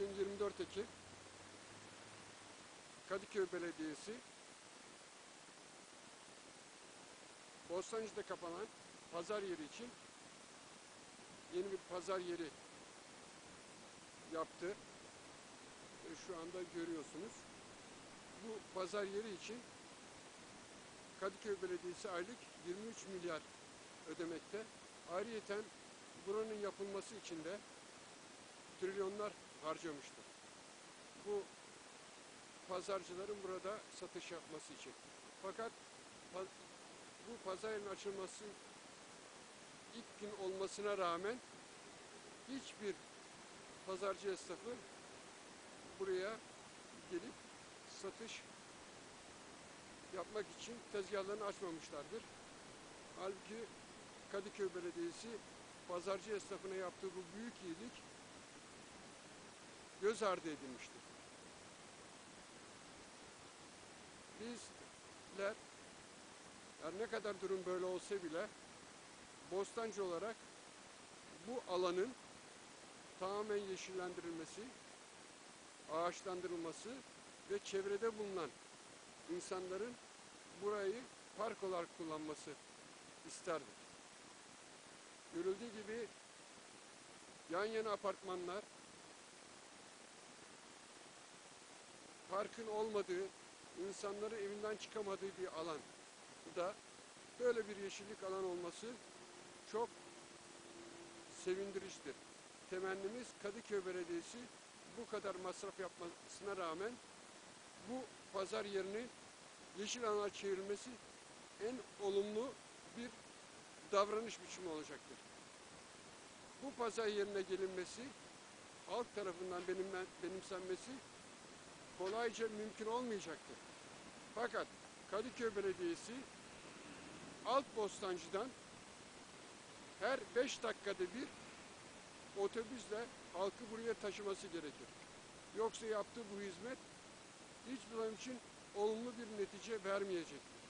Bugün 24 Ekim. Kadıköy Belediyesi Bostancı'da kapanan pazar yeri için yeni bir pazar yeri yaptı. E, Şu anda görüyorsunuz. Bu pazar yeri için Kadıköy Belediyesi aylık 23 milyar ödemekte. Ayrıyeten buranın yapılması için de trilyonlar harcamıştır. Bu pazarcıların burada satış yapması için. Fakat bu pazar yerinin açılması ilk gün olmasına rağmen hiçbir pazarcı esnafı buraya gelip satış yapmak için tezgahlarını açmamışlardır. Halbuki Kadıköy Belediyesi pazarcı esnafına yaptığı bu büyük iyilik göz ardı edilmiştir. Bizler her ne kadar durum böyle olsa bile Bostancı olarak bu alanın tamamen yeşillendirilmesi, ağaçlandırılması ve çevrede bulunan insanların burayı park olarak kullanması isterdik. Görüldüğü gibi yan yana apartmanlar, parkın olmadığı, insanların evinden çıkamadığı bir alan da böyle bir yeşillik alan olması çok sevindiricidir. Temennimiz Kadıköy Belediyesi bu kadar masraf yapmasına rağmen bu pazar yerini yeşil alana çevirmesi en olumlu bir davranış biçimi olacaktır. Bu pazar yerine gelinmesi halk tarafından benimlen, benimsenmesi kolayca mümkün olmayacaktır. Fakat Kadıköy Belediyesi Alt Bostancı'dan her 5 dakikada bir otobüsle halkı buraya taşıması gerekir. Yoksa yaptığı bu hizmet hiçbir zaman için olumlu bir netice vermeyecektir.